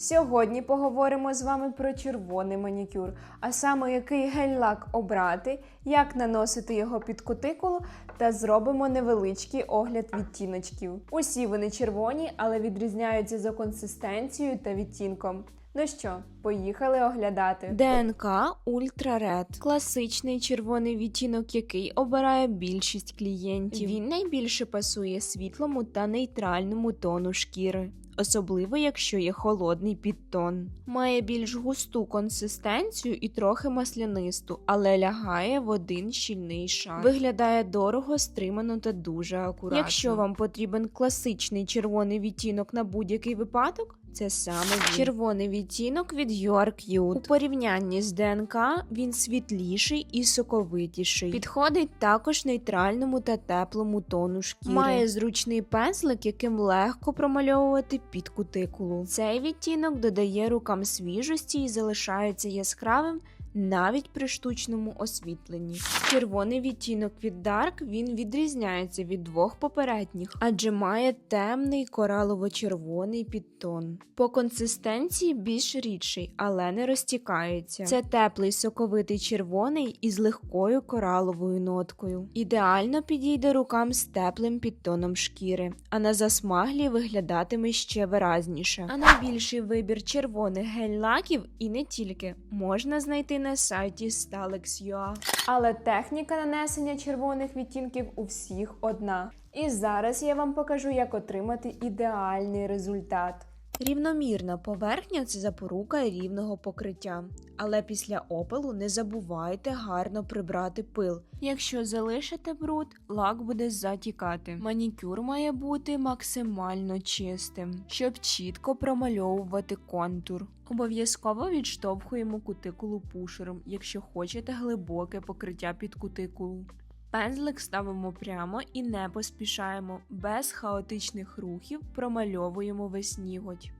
Сьогодні поговоримо з вами про червоний манікюр, а саме який гель-лак обрати, як наносити його під кутикулу та зробимо невеличкий огляд відтіночків. Усі вони червоні, але відрізняються за консистенцією та відтінком. Ну що, поїхали оглядати. ДНК Ultra Red – класичний червоний відтінок, який обирає більшість клієнтів. Він найбільше пасує світлому та нейтральному тону шкіри. Особливо, якщо є холодний підтон. Має більш густу консистенцію і трохи маслянисту, але лягає в один щільний шар. Виглядає дорого, стримано та дуже акуратно. Якщо вам потрібен класичний червоний відтінок на будь-який випадок, це саме він. червоний відтінок від UR Cute. У порівнянні з ДНК він світліший і соковитіший. Підходить також нейтральному та теплому тону шкіри. Має зручний пензлик, яким легко промальовувати під кутикулу. Цей відтінок додає рукам свіжості і залишається яскравим. Навіть при штучному освітленні. Червоний відтінок від Dark він відрізняється від двох попередніх, адже має темний коралово-червоний підтон. По консистенції більш рідший, але не розтікається. Це теплий соковитий червоний із легкою кораловою ноткою. Ідеально підійде рукам з теплим підтоном шкіри, а на засмаглі виглядатиме ще виразніше. А найбільший вибір червоних гель-лаків і не тільки можна знайти на сайті Stalex.ua. Але техніка нанесення червоних відтінків у всіх одна. І зараз я вам покажу, як отримати ідеальний результат. Рівномірна поверхня це запорука рівного покриття. Але після опалу не забувайте гарно прибрати пил. Якщо залишите бруд, лак буде затікати. Манікюр має бути максимально чистим, щоб чітко промальовувати контур. Обов'язково відштовхуємо кутикулу пушером, якщо хочете глибоке покриття під кутикулу. Пензлик ставимо прямо і не поспішаємо, без хаотичних рухів промальовуємо весь ніготь.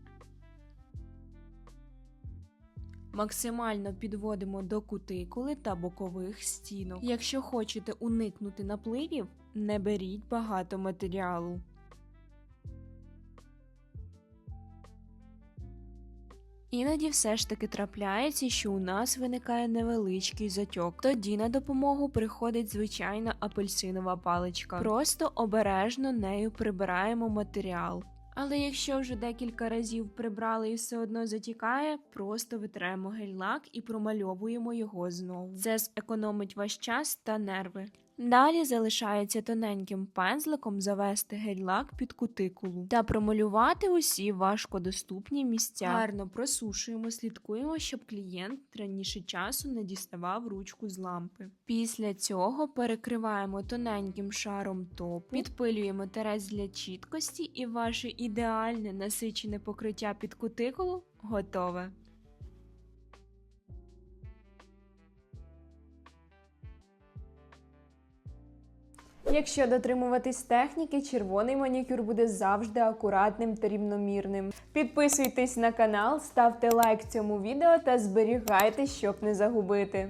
Максимально підводимо до кутикули та бокових стінок. Якщо хочете уникнути напливів, не беріть багато матеріалу. Іноді все ж таки трапляється, що у нас виникає невеличкий затьок. Тоді на допомогу приходить звичайна апельсинова паличка. Просто обережно нею прибираємо матеріал. Але якщо вже декілька разів прибрали і все одно затікає, просто витремо гель-лак і промальовуємо його знову. Це зекономить ваш час та нерви. Далі залишається тоненьким пензликом завести гель-лак під кутикулу та промалювати усі важкодоступні місця. Гарно просушуємо, слідкуємо, щоб клієнт раніше часу не діставав ручку з лампи. Після цього перекриваємо тоненьким шаром топу, підпилюємо терець для чіткості, і ваше ідеальне насичене покриття під кутикулу готове. Якщо дотримуватись техніки, червоний манікюр буде завжди акуратним та рівномірним. Підписуйтесь на канал, ставте лайк цьому відео та зберігайте, щоб не загубити.